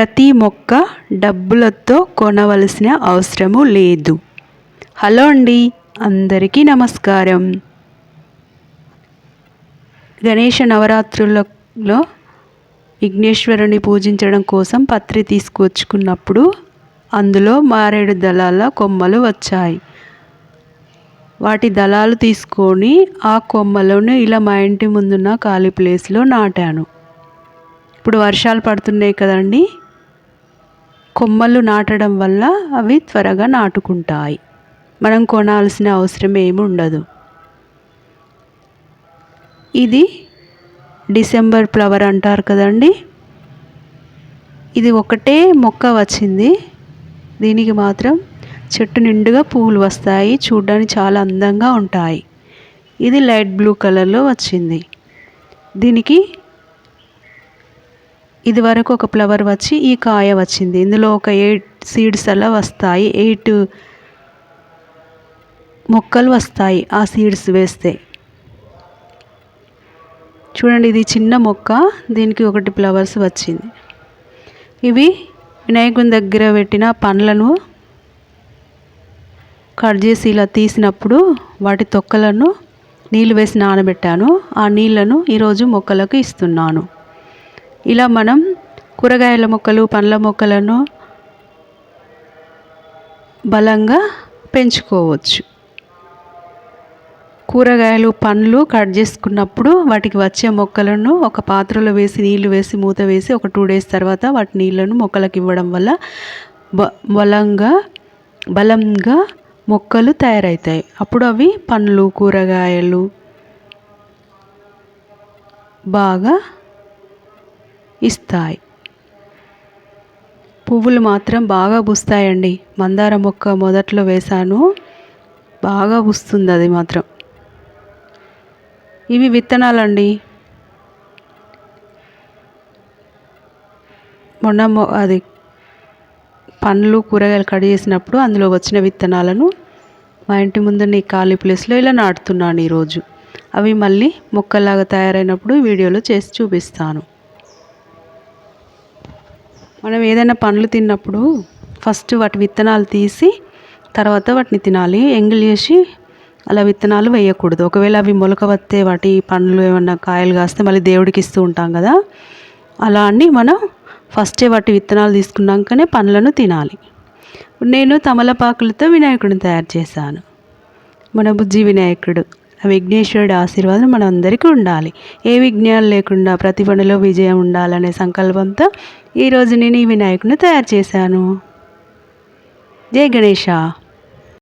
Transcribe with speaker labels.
Speaker 1: ప్రతి మొక్క డబ్బులతో కొనవలసిన అవసరము లేదు. హలో అండి అందరికీ నమస్కారం. గణేష నవరాత్రులలో విఘ్నేశ్వరుని పూజించడం కోసం పత్రి తీసుకొచ్చుకున్నప్పుడు అందులో మారేడు దళాల కొమ్మలు వచ్చాయి. వాటి దళాలు తీసుకొని ఆ కొమ్మలను ఇలా మా ఇంటి ముందున్న ఖాళీ ప్లేస్లో నాటాను. ఇప్పుడు వర్షాలు పడుతున్నాయి కదండి కొమ్మలు నాటడం వల్ల అవి త్వరగా నాటుకుంటాయి. మనం కొనాల్సిన అవసరం ఏమి ఉండదు ఇది డిసెంబర్ ఫ్లవర్ అంటారు కదండి. ఇది ఒకటే మొక్క వచ్చింది. దీనికి మాత్రం చెట్టు నిండుగా పువ్వులు వస్తాయి. చూడడానికి చాలా అందంగా ఉంటాయి. ఇది లైట్ బ్లూ కలర్లో వచ్చింది. దీనికి ఇది వరకు ఒక ఫ్లవర్ వచ్చి ఈ కాయ వచ్చింది. ఇందులో ఒక ఎయిట్ సీడ్స్ అలా వస్తాయి. ఎయిట్ మొక్కలు వస్తాయి ఆ సీడ్స్ వేస్తే. చూడండి ఇది చిన్న మొక్క. దీనికి ఒకటి ఫ్లవర్స్ వచ్చింది. ఇవి వినాయకుని దగ్గర పెట్టిన పండ్లను కట్ చేసి ఇలా తీసినప్పుడు వాటి తొక్కలను నీళ్ళు వేసి నానబెట్టాను. ఆ నీళ్ళను ఈరోజు మొక్కలకు ఇస్తున్నాను. ఇలా మనం కూరగాయల మొక్కలు పండ్ల మొక్కలను బలంగా పెంచుకోవచ్చు. కూరగాయలు పండ్లు కట్ చేసుకున్నప్పుడు వాటికి వచ్చే మొక్కలను ఒక పాత్రలో వేసి నీళ్ళు వేసి మూత వేసి ఒక టూ డేస్ తర్వాత వాటి నీళ్ళను మొక్కలకు ఇవ్వడం వల్ల బ బలంగా బలంగా మొక్కలు తయారవుతాయి అప్పుడు అవి పండ్లు కూరగాయలు బాగా ఇస్తాయి. పువ్వులు మాత్రం బాగా పూస్తాయండి. మందార మొక్క మొదట్లో వేశాను. బాగా పూస్తుంది అది మాత్రం. ఇవి విత్తనాలండి. మొన్న మొ- అది పండ్లు కూరగాయలు కట్ చేసినప్పుడు అందులో వచ్చిన విత్తనాలను మా ఇంటి ముందుని ఈ ఖాళీ ప్లేస్లో ఇలా నాటుతున్నాను ఈరోజు. అవి మళ్ళీ మొక్కలాగా తయారైనప్పుడు వీడియోలో చేసి చూపిస్తాను. మనం ఏదైనా పండ్లు తిన్నప్పుడు ఫస్ట్ వాటి విత్తనాలు తీసి తర్వాత వాటిని తినాలి. ఎంగిల్ చేసి అలా విత్తనాలు వేయకూడదు. ఒకవేళ అవి మొలక వస్తే వాటి పండ్లు ఏమన్నా కాయలు కాస్తే మళ్ళీ దేవుడికి ఇస్తూ ఉంటాం కదా. అలా అని మనం ఫస్టే వాటి విత్తనాలు తీసుకున్నాకనే పండ్లను తినాలి. నేను తమలపాకులతో వినాయకుడిని తయారు చేశాను. మన బుజ్జి వినాయకుడు. విఘ్నేశ్వరుడి ఆశీర్వాదం మన అందరికీ ఉండాలి. ఏ విఘ్నాలు లేకుండా ప్రతి పనిలో విజయం ఉండాలనే సంకల్పంతో ఈరోజు నేను ఈ వినాయకుని తయారు చేశాను. జై గణేష.